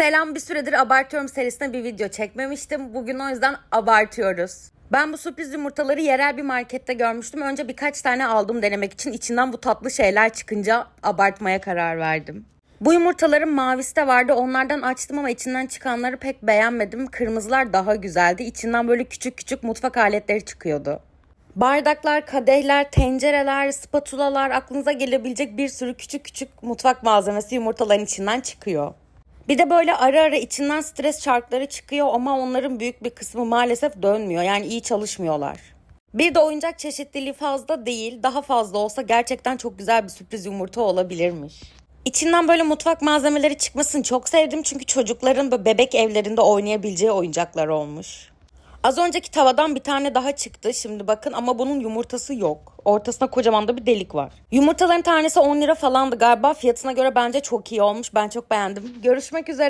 Selam bir süredir abartıyorum serisine bir video çekmemiştim. Bugün o yüzden abartıyoruz. Ben bu sürpriz yumurtaları yerel bir markette görmüştüm. Önce birkaç tane aldım denemek için. İçinden bu tatlı şeyler çıkınca abartmaya karar verdim. Bu yumurtaların mavisi de vardı. Onlardan açtım ama içinden çıkanları pek beğenmedim. Kırmızılar daha güzeldi. İçinden böyle küçük küçük mutfak aletleri çıkıyordu. Bardaklar, kadehler, tencereler, spatulalar, aklınıza gelebilecek bir sürü küçük küçük mutfak malzemesi yumurtaların içinden çıkıyor. Bir de böyle ara ara içinden stres çarkları çıkıyor ama onların büyük bir kısmı maalesef dönmüyor. Yani iyi çalışmıyorlar. Bir de oyuncak çeşitliliği fazla değil. Daha fazla olsa gerçekten çok güzel bir sürpriz yumurta olabilirmiş. İçinden böyle mutfak malzemeleri çıkmasını çok sevdim. Çünkü çocukların böyle bebek evlerinde oynayabileceği oyuncaklar olmuş. Az önceki tavadan bir tane daha çıktı şimdi bakın ama bunun yumurtası yok. Ortasına kocaman da bir delik var. Yumurtaların tanesi 10 lira falandı galiba. Fiyatına göre bence çok iyi olmuş. Ben çok beğendim. Görüşmek üzere.